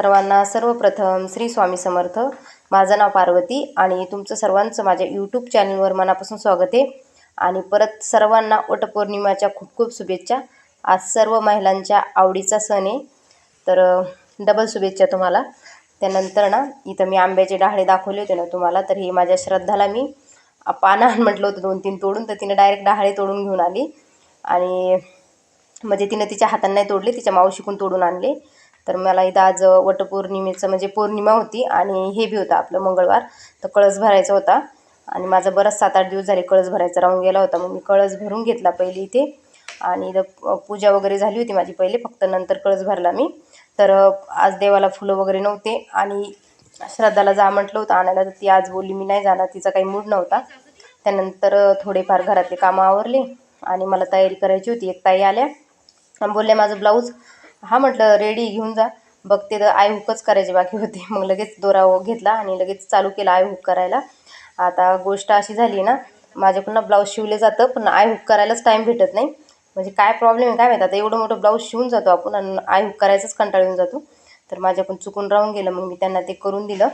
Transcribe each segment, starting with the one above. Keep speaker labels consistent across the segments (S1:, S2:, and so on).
S1: सर्वांना सर्वप्रथम श्री स्वामी समर्थ. माझं नाव पार्वती आणि तुमचं सर्वांचं माझ्या यूट्यूब चॅनलवर मनापासून स्वागत आहे. आणि परत सर्वांना वटपौर्णिमाच्या खूप खूप शुभेच्छा. आज सर्व महिलांच्या आवडीचा सण आहे. तर डबल शुभेच्छा तुम्हाला. त्यानंतर ना इथं मी आंब्याचे डहाळे दाखवले होते ना तुम्हाला तर हे माझ्या श्रद्धाला मी अ, म्हटलं होतं दोन तीन तोडून तर तिने डायरेक्ट डहाळे तोडून घेऊन आली. आणि म्हणजे तिनं तिच्या हातांनाही तोडले तिच्या मावशीकून तोडून आणले. तर मला इथं आज वटपौर्णिमेचं म्हणजे पौर्णिमा होती आणि हे बी होतं आपलं मंगळवार. तर कळस भरायचा होता आणि माझा बराच सात आठ दिवस झाले कळस भरायचा राहून गेला होता. मग मी कळस भरून घेतला पहिले इथे आणि इथं पूजा वगैरे झाली होती माझी पहिले फक्त नंतर कळस भरला मी. तर आज देवाला फुलं वगैरे नव्हते आणि श्रद्धाला जा म्हटलं होतं आणायला तर ती आज बोलली मी नाही जाणार तिचा काही मूड नव्हता. त्यानंतर थोडेफार घरातले कामं आवरले आणि मला तयारी करायची होती. एक ताई आल्या आणि बोलले माझं ब्लाऊज हा म्हटलं रेडी घेऊन जा. बघते तर आय हुकच करायची बाकी होते. मग लगेच दोरा घेतला आणि लगेच चालू केला आय हुक करायला. आता गोष्ट अशी झाली ना माझ्याकडून ब्लाऊज शिवले जातं पण आय हुक करायलाच टाईम भेटत नाही. म्हणजे काय प्रॉब्लेम आहे काय माहीत? आता एवढं मोठं ब्लाऊज शिवून जातो आपण आणि आय हुक करायचंच कंटाळून जातो. तर माझ्याकडून चुकून राहून गेलं मग मी त्यांना ते करून दिलं.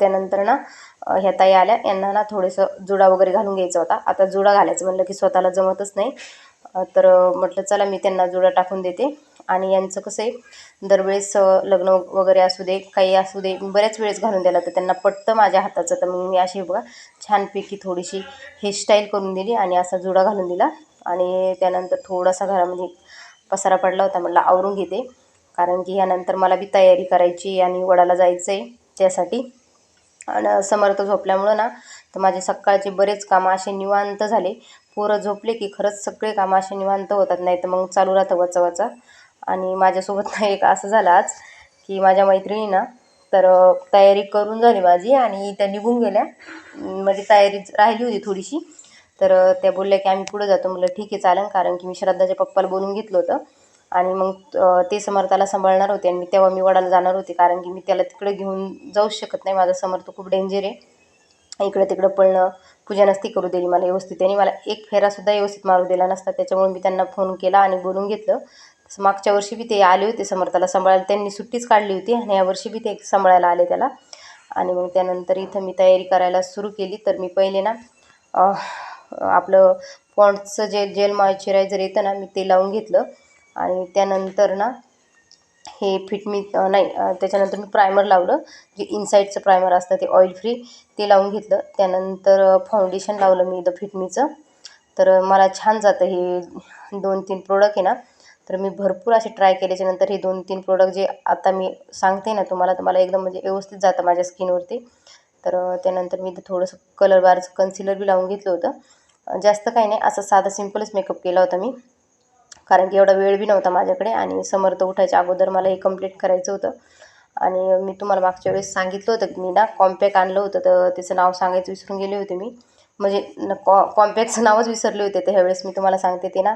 S1: त्यानंतर ना ह्या ताई आल्या. यांना ना थोडंसं जुडा वगैरे घालून घ्यायचा होता. आता जुडा घालायचं म्हणलं की स्वतःला जमतच नाही. तर म्हटलं चला मी त्यांना जुडा टाकून देते. आणि यांचं कसं आहे दरवेळेस लग्न वगैरे असू दे काही असू दे बऱ्याच वेळेस घालून दिला तर त्यांना पटतं माझ्या हाताचं तर मग मी अशी बघा छानपैकी थोडीशी हेअरस्टाईल करून दिली आणि असा जुडा घालून दिला. आणि त्यानंतर थोडासा घरामध्ये पसारा पडला होता म्हटलं आवरून घेते. कारण की यानंतर मला बी तयारी करायची आणि वडाला जायचं आहे त्यासाठी. आणि समर्थ झोपल्यामुळं ना तर माझे सकाळचे बरेच कामं असे निवांत झाले. पोरं झोपले की खरंच सगळे कामं असे निवांत होतात नाही तर मग चालू राहतं वचा वचा. आणि माझ्यासोबत ना एक असं झालं आज की माझ्या मैत्रिणीनं तर तयारी करून झाली माझी आणि त्या निघून गेल्या. म्हणजे तयारी राहिली होती थोडीशी. तर त्या बोलल्या की आम्ही पुढं जातो. म्हटलं ठीक आहे चालेल. कारण की मी श्रद्धाच्या पप्पाला बोलून घेतलं होतं. आणि मग ते समर्थाला सांभाळणार होते आणि मी तेव्हा मी वडाला जाणार होते. कारण की मी त्याला तिकडे घेऊन जाऊच शकत नाही. माझा समर्थ खूप डेंजर आहे. इकडं तिकडं पळणं पूजा नसती करू दिली मला व्यवस्थित. त्यांनी मला एक फेरासुद्धा व्यवस्थित मारू दिला नसता. त्याच्यामुळे मी त्यांना फोन केला आणि बोलून घेतलं. मागच्या वर्षी बी ते आले होते समर्थाला सांभाळायला त्यांनी सुट्टीच काढली होती आणि यावर्षी बी ते सांभाळायला आले त्याला. आणि मग त्यानंतर इथं मी तयारी करायला सुरू केली. तर मी पहिले ना आपलं पॉन्ड्सचं जे जेल मॉइश्चरायझर येतं ना मी ते लावून घेतलं. आणि त्यानंतर ना हे फिट मी नाही त्याच्यानंतर मी प्रायमर लावलं. जे इनसाईडचं प्रायमर असतं ते ऑइल फ्री ते लावून घेतलं. त्यानंतर फाउंडेशन लावलं मी द फिटमीचं तर मला छान जातं हे दोन तीन प्रोडक्ट आहे ना तर मी भरपूर असे ट्राय केल्याच्यानंतर हे दोन तीन प्रोडक्ट जे आता मी सांगते ना तुम्हाला तर मला एकदम म्हणजे व्यवस्थित जातं माझ्या स्किनवरती तर त्यानंतर मी थोडंसं कलर बारचं कन्सिलर बी लावून घेतलं होतं. जास्त काही नाही असं साधा सिम्पलच मेकअप केला होता मी. कारण की एवढा वेळ बी नव्हता माझ्याकडे आणि समर्थ उठायच्या अगोदर मला हे कंप्लीट करायचं होतं. आणि मी तुम्हाला मागच्या वेळेस सांगितलं होतं की मी ना कॉम्पॅक आणलं होतं तर त्याचं नाव सांगायचं विसरून गेले होते मी. म्हणजे न कॉ कॉम्पॅक्टचं नावच विसरले होते तर ह्यावेळेस मी तुम्हाला सांगते ते ना.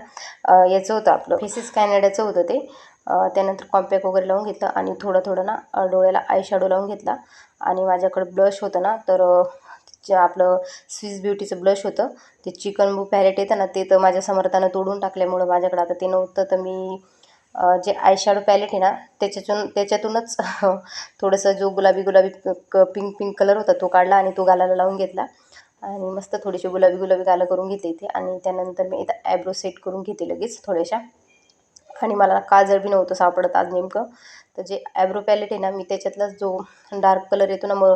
S1: याचं होतं आपलं. फेसिस कॅनडाचं होतं ते. त्यानंतर कॉम्पॅक वगैरे लावून घेतलं आणि थोडं थोडं ना डोळ्याला आय शॅडो लावून घेतला. आणि माझ्याकडं ब्लश होतं ना तर जे आपलं स्विस ब्युटीचं ब्लश होतं ते चिकन बू पॅलेट येतं ना ते तर माझ्या समर्थानं तोडून टाकल्यामुळं माझ्याकडं आता ते नव्हतं. तर मी जे आय शॅडो पॅलेट आहे ना त्याच्यातून त्याच्यातूनच थोडंसं जो गुलाबी गुलाबी क पिंक पिंक कलर होता तो काढला आणि तो गालाला लावून घेतला. आणि मस्त थोडीशी गुलाबी गुलाबी गालं करून घेते इथे. आणि त्यानंतर मी इथं ॲब्रो सेट करून घेते लगेच थोड्याशा. आणि मला काजळ बी नव्हतं सापडत आज नेमकं. तर जे ॲब्रो पॅलेट आहे ना मी त्याच्यातलाच जो डार्क कलर येतो ना म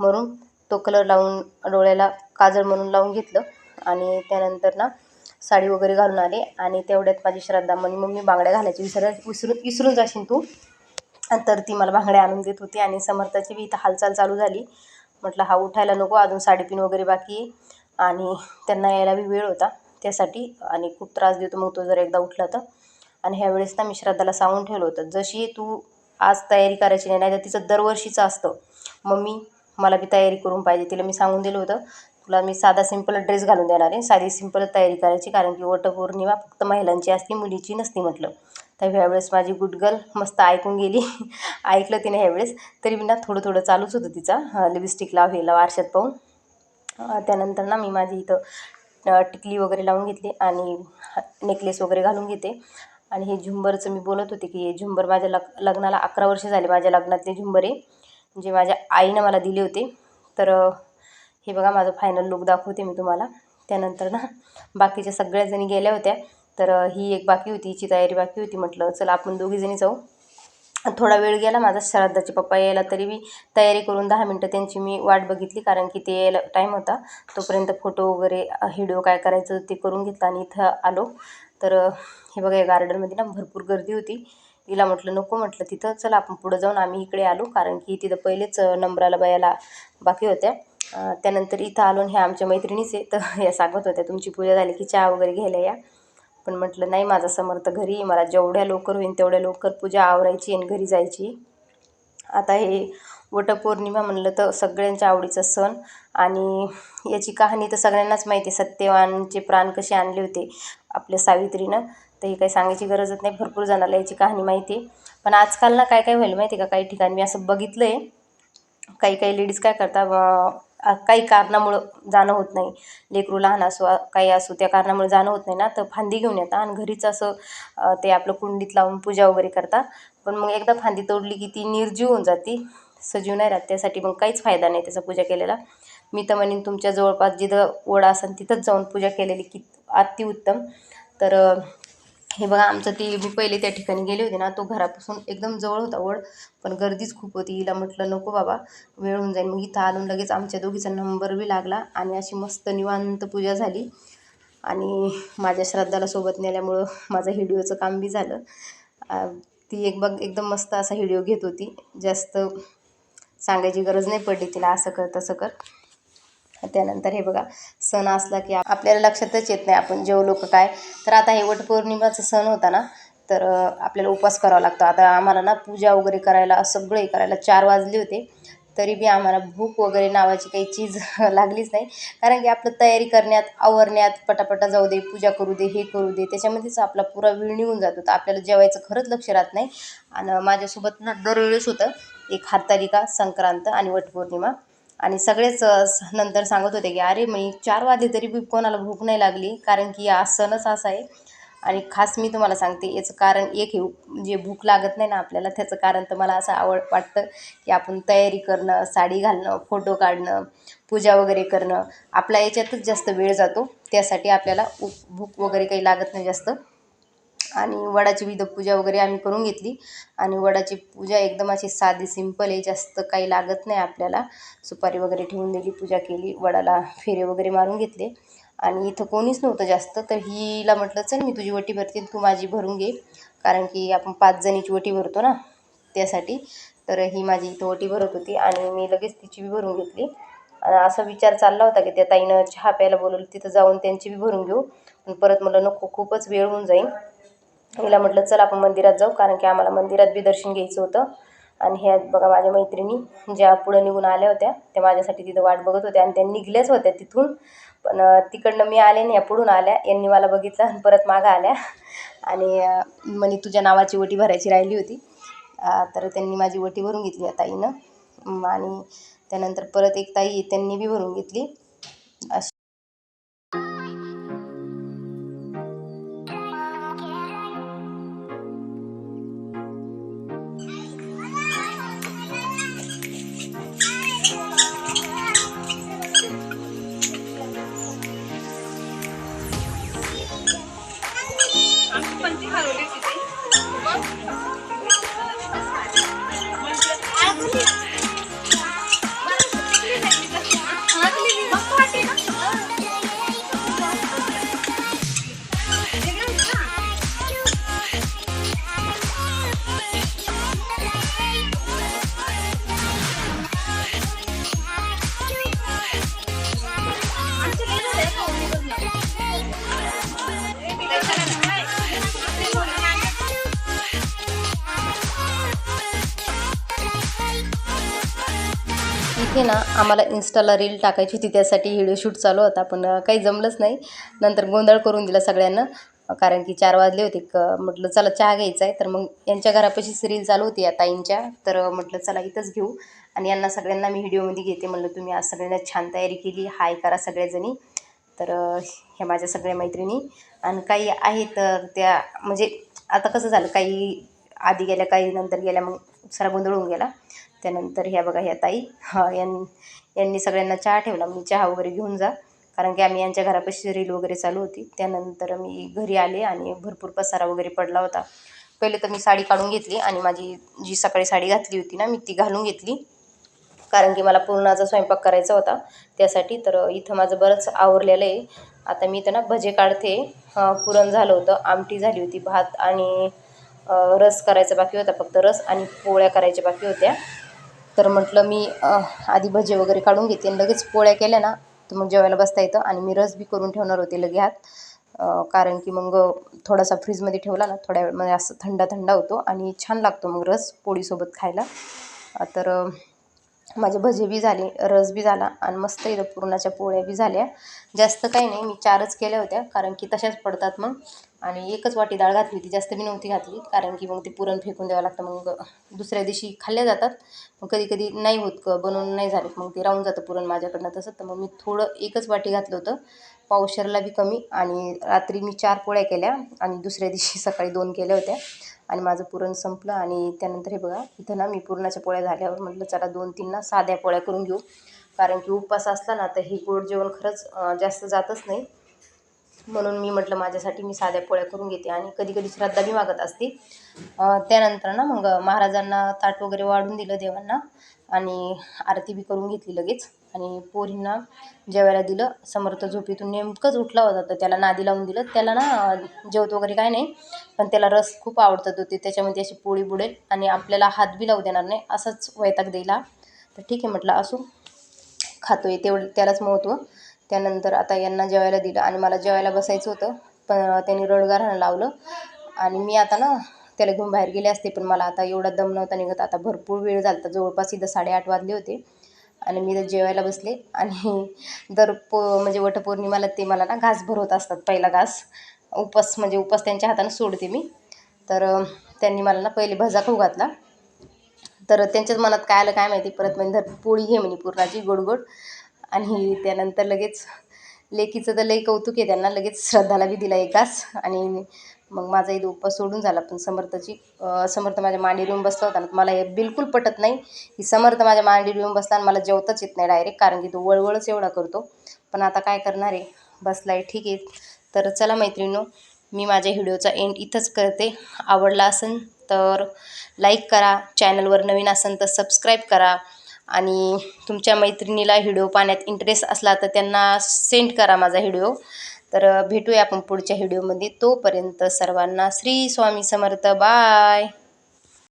S1: मरून तो कलर लावून डोळ्याला काजळ म्हणून लावून घेतलं. आणि त्यानंतर ना साडी वगैरे घालून आले. आणि तेवढ्यात माझी श्रद्धा म्हणे मम्मी बांगड्या घालायची विसर विसरून विसरून जाशील तू. तर ती मला बांगड्या आणून देत होती. आणि समर्थाची बी इथं हालचाल चालू झाली. म्हटलं हा उठायला नको अजून साडेतीन वगैरे बाकी आहे. आणि त्यांना यायला बी वेळ होता त्यासाठी आणि खूप त्रास देतो मग तो जर एकदा उठला तर. आणि ह्यावेळेस ना मी श्रद्धाला सांगून ठेवलं होतं जशी तू आज तयारी करायची नाही नाही तर तिचं दरवर्षीचं असतं. मम्मी मला बी तयारी करून पाहिजे. तिला मी सांगून दिलं होतं तुला मी साधा सिंपल ड्रेस घालून देणार आहे साधी सिंपल तयारी करायची कारण की वटपौर्णिमा फक्त महिलांची असती मुलीची नसती म्हटलं. तर ह्यावेळेस माझी गुड गर्ल मस्त ऐकून गेली. ऐकलं तिने ह्यावेळेस तरी मी ना थोडं थोडं चालूच होतं तिचा लिपस्टिक लाव हे लाव आरशात पाहून. त्यानंतर ना मी माझी इथं टिकली वगैरे लावून घेतली आणि नेकलेस वगैरे घालून घेते. आणि हे झुंबरचं मी बोलत होते की हे झुंबर माझ्या लग लग्नाला अकरा वर्ष झाले माझ्या लग्नातले झुंबर. आहे जे माझ्या आईनं मला दिले होते. तर हे बघा माझं फायनल लुक दाखवते मी तुम्हाला. त्यानंतर ना बाकीच्या सगळ्या जणी गेल्या होत्या. तर ही एक बाकी होती हिची तयारी बाकी होती. म्हटलं चला आपण दोघीजणी जाऊ. थोडा वेळ गेला माझा श्राद्धाचे पप्पा यायला तरी मी तयारी करून दहा मिनटं त्यांची मी वाट बघितली कारण की ते यायला टाईम होता. तोपर्यंत फोटो वगैरे व्हिडिओ काय करायचं ते करून घेतला आणि इथं आलो. तर हे बघा या गार्डनमध्ये ना भरपूर गर्दी होती. तिला म्हटलं नको म्हटलं तिथं चला आपण पुढं जाऊन आम्ही इकडे आलो. कारण की तिथं पहिलेच नंबराला बायाला बाकी होत्या. त्यानंतर इथं आलो हे ह्या आमच्या मैत्रिणीच आहे. तर या सांगत होत्या तुमची पूजा झाली की चहा वगैरे घ्यायला या. पण म्हटलं नाही माझा समर्थ घरी मला जेवढ्या लवकर होईल तेवढ्या लवकर पूजा आवरायची आणि घरी जायची. आता हे वटपौर्णिमा म्हणलं तर सगळ्यांच्या आवडीचा सण. आणि याची कहाणी तर सगळ्यांनाच माहिती आहे. सत्यवानचे प्राण कसे आणले होते आपल्या सावित्रीनं तर ही काही सांगायची गरजच नाही. भरपूर जणाला याची कहाणी माहिती आहे. पण आजकाल ना काय काय व्हायला माहिती आहे का? काही ठिकाणी मी असं बघितलं आहे काही काही लेडीज काय करतात काही कारणामुळं जाणं होत नाही. लेकरू लहान असो काही असो त्या कारणामुळे जाणं होत नाही ना. तर फांदी घेऊन येतात आणि घरीच असं ते आपलं कुंडीत लावून पूजा वगैरे करतात पण मग एकदा फांदी तोडली की ती निर्जीव होऊन जाते. सजीव नाही राहत. त्यासाठी मग काहीच फायदा नाही त्याचा पूजा केलेला. मी तर म्हणेन तुमच्या जवळपास जिथं ओढा असेल तिथंच जाऊन पूजा केलेली की अतिउत्तम. तर हे बघा आमचं ती मी पहिले त्या ठिकाणी गेले होते ना तो घरापासून एकदम जवळ होता ओढ पण गर्दीच खूप होती. हिला म्हटलं नको बाबा वेळ होऊन जाईल. मग इथं आलून लगेच आमच्या दोघीचा नंबर बी लागला आणि अशी मस्त निवांत पूजा झाली. आणि माझ्या श्राद्धाला सोबत नेल्यामुळं माझं हिडिओचं काम बी झालं. ती एक बघ एकदम मस्त असा हिडिओ घेत होती. जास्त सांगायची गरज नाही पडली तिला असं कर तसं कर. त्यानंतर हे बघा सण असला की आपल्याला लक्षातच येत नाही आपण जेव लोक काय. तर आता हे वटपौर्णिमाचा सण होता ना तर आपल्याला उपवास करावा लागतो. आता आम्हाला ना पूजा वगैरे करायला सगळं हे करायला चार वाजले होते. तरी बी आम्हाला भूक वगैरे नावाची काही चीज लागलीच नाही. कारण की आपलं तयारी करण्यात आवरण्यात पटापटा जाऊ दे पूजा करू दे हे करू दे त्याच्यामध्येच आपला पुरा वेळ निघून जातो. तर आपल्याला जेवायचं खरंच लक्ष राहत नाही. आणि माझ्यासोबत ना दरवेळेस होतं एक हारतालिका संक्रांत आणि वटपौर्णिमा. आणि सगळेच नंतर सांगत होते की अरे मी चार वाजले तरी बी कोणाला भूक नाही लागली कारण की हा सणच असा आहे. आणि खास मी तुम्हाला सांगते याचं कारण एक हे जे भूक लागत नाही ना आपल्याला त्याचं कारण तर मला असं आवड वाटतं की आपण तयारी करणं साडी घालणं फोटो काढणं पूजा वगैरे करणं आपला याच्यातच जास्त वेळ जातो त्यासाठी आपल्याला उप भूक वगैरे काही लागत नाही जास्त. आणि वडाची विध पूजा वगैरे आम्ही करून घेतली. आणि वडाची पूजा एकदम अशी साधी सिंपल आहे. जास्त काही लागत नाही आपल्याला. सुपारी वगैरे ठेवून दिली पूजा केली. वडाला फेरे वगैरे मारून घेतले. आणि इथं कोणीच नव्हतं जास्त. तर हिला म्हटलं चल मी तुझी वटी भरते. तू माझी भरून घे. कारण की आपण पाच जणीची वटी भरतो ना त्यासाठी. तर ही माझी इथं वटी भरत होती आणि मी लगेच तिची बी भरून घेतली. असा विचार चालला होता की त्या ताईनं चहा प्यायला बोलवलं तिथं जाऊन त्यांची बी भरून घेऊ. पण परत मला नको खूपच वेळ होऊन जाईल हिला म्हटलं चल आपण मंदिरात जाऊ कारण की आम्हाला मंदिरात बी दर्शन घ्यायचं होतं. आणि ह्या बघा माझ्या मैत्रिणी ज्या पुढं निघून आल्या होत्या त्या माझ्यासाठी तिथं वाट बघत होत्या आणि त्या निघल्याच होत्या तिथून. पण तिकडनं मी आले आणि या पुढून आल्या. यांनी मला बघितलं आणि परत मागं आल्या. आणि म्हणे तुझ्या नावाची वटी भरायची राहिली होती. तर त्यांनी माझी वटी भरून घेतली या ताईनं. आणि त्यानंतर परत एक ताई त्यांनी बी भरून घेतली. अशी इथे ना आम्हाला इन्स्टाला रील टाकायची होती त्यासाठी व्हिडिओ शूट चालू होता पण काही जमलंच नाही. नंतर गोंधळ करून दिला सगळ्यांना कारण की चार वाजले होते क म्हटलं चला चहा घ्यायचा आहे तर मग यांच्या घरापाशीच रील चालू होती या ताईंच्या. तर म्हटलं चला इथंच घेऊ. आणि यांना सगळ्यांना मी व्हिडिओमध्ये घेते म्हटलं तुम्ही आज सगळ्यांना छान तयारी केली हाय करा सगळ्याजणी. तर ह्या माझ्या सगळ्या मैत्रिणी. आणि काही आहेत तर त्या म्हणजे आता कसं झालं काही आधी गेल्या काही नंतर गेल्या मग सारा गोंधळ होऊन गेला. त्यानंतर ह्या बघा ह्या ताई हा यां यांनी सगळ्यांना चहा ठेवला. मी चहा वगैरे घेऊन जा. कारण की आम्ही यांच्या घरापाशी रील वगैरे चालू होती. त्यानंतर मी घरी आले आणि भरपूर पसारा वगैरे पडला होता. पहिले तर मी साडी काढून घेतली आणि माझी जी सकाळी साडी घातली होती ना मी ती घालून घेतली. कारण की मला पूर्णाचा स्वयंपाक करायचा होता. त्यासाठी तर इथं माझं बरंच आवरलेलं आहे. आता मी इथं ना भजे काढते. पुरण झालं होतं आमटी झाली होती भात आणि रस करायचा बाकी होता. फक्त रस आणि पोळ्या करायच्या बाकी होत्या. तर म्हटलं मी आधी भजे वगैरे काढून घेते. आणि लगेच पोळ्या केल्या ना तर मग जेवायला बसता येतं. आणि मी रस बी करून ठेवणार होते लगे हात. कारण की मग थोडासा फ्रीजमध्ये ठेवला ना थोड्या वेळ म्हणजे असं थंडा थंडा होतो आणि छान लागतो मग रस पोळीसोबत खायला. तर माझे भजे बी झाले रस बी झाला आणि मस्त इथं पुरणाच्या पोळ्या बी झाल्या. जास्त काही नाही मी चारच केल्या होत्या कारण की तशाच पडतात मग. आणि एकच वाटी डाळ घातली होती जास्त बी नव्हती घातली कारण की मग ते पुरण फेकून द्यावं लागतं मग दुसऱ्या दिवशी खाल्ल्या जातात. मग कधी कधी नाही होत क बनवून नाही झाले मग ते राहून जातं पुरण माझ्याकडनं तसं. तर मग मी थोडं एकच वाटी घातलं होतं पावशरला बी कमी. आणि रात्री मी चार पोळ्या केल्या आणि दुसऱ्या दिवशी सकाळी दोन केल्या होत्या. आणि माझं पुरण संपलं आणि त्यानंतर हे बघा इथं ना मी पुरणाच्या पोळ्या झाल्यावर म्हटलं चला दोन तीन ना साध्या पोळ्या करून घेऊ. कारण की उपवास असला ना तर हे गोड जेवण खरंच जास्त जातच नाही. म्हणून मी म्हटलं माझ्यासाठी मी साध्या पोळ्या करून घेते आणि कधी कधी श्रद्धा मी मागत असते. त्यानंतर ना मग महाराजांना ताट वगैरे वाढून दिलं देवांना आणि आरती बी करून घेतली लगेच. आणि पोरींना जेवायला दिलं. समर्थ झोपेतून नेमकंच उठला होता तर त्याला नादी लावून दिलं. त्याला ना जेवत वगैरे काय नाही पण त्याला रस खूप आवडतात होते. त्याच्यामध्ये अशी पोळी बुडेल आणि आपल्याला हात बी लावू देणार नाही असंच वैताग द्यायला. तर ठीक आहे म्हटलं असू. खातोय तेवढं त्यालाच महत्त्व त्यानंतर आता यांना जेवायला दिलं आणि मला जेवायला बसायचं होतं पण त्यांनी रडगारानं लावलं. आणि मी आता ना त्याला घेऊन बाहेर गेले असते पण मला आता एवढा दम नव्हता निघत. आता भरपूर वेळ झाला होता जवळपास इथं साडेआठ वाजले होते. आणि मी तर जेवायला बसले. आणि दर पो म्हणजे वटपौर्णिमाला ते मला ना घास भरवत असतात पहिला घास. उपास म्हणजे उपास त्यांच्या हातानं सोडते मी. तर त्यांनी मला ना पहिले भजा खाऊ घातला. तर त्यांच्याच मनात काय आलं काय माहिती परत म्हणजे धर पोळी घे म्हणे पुरणाची गोड गोड आणि त्यानंतर लगेच लेकीचं तर लई कौतुक आहे त्यांना लगेच श्रद्धाला बी दिला एक घास. आणि मग माझा इथं उपवास सोडून झाला. पण समर्थची समर्थ माझ्या मांडीवर येऊन बसला होता. ना मला हे बिलकुल पटत नाही. की समर्थ माझ्या मांडीवर येऊन बसला आणि मला जेवताच येत नाही डायरेक्ट कारण की तो वळवळच एवढा करतो. पण आता काय करणार आहे? बसला आहे ठीक आहे. तर चला मैत्रिणीनो मी माझ्या व्हिडिओचा एंड इथंच करते. आवडला असेल तर लाईक करा. चॅनलवर नवीन असेल तर सबस्क्राईब करा. आणि तुमच्या मैत्रिणीला व्हिडिओ पाहण्यात इंटरेस्ट असला तर त्यांना सेंड करा माझा व्हिडिओ. तर भेटूया आपण पुढच्या व्हिडिओमध्ये. तोपर्यंत सर्वांना श्री स्वामी समर्थ. बाय!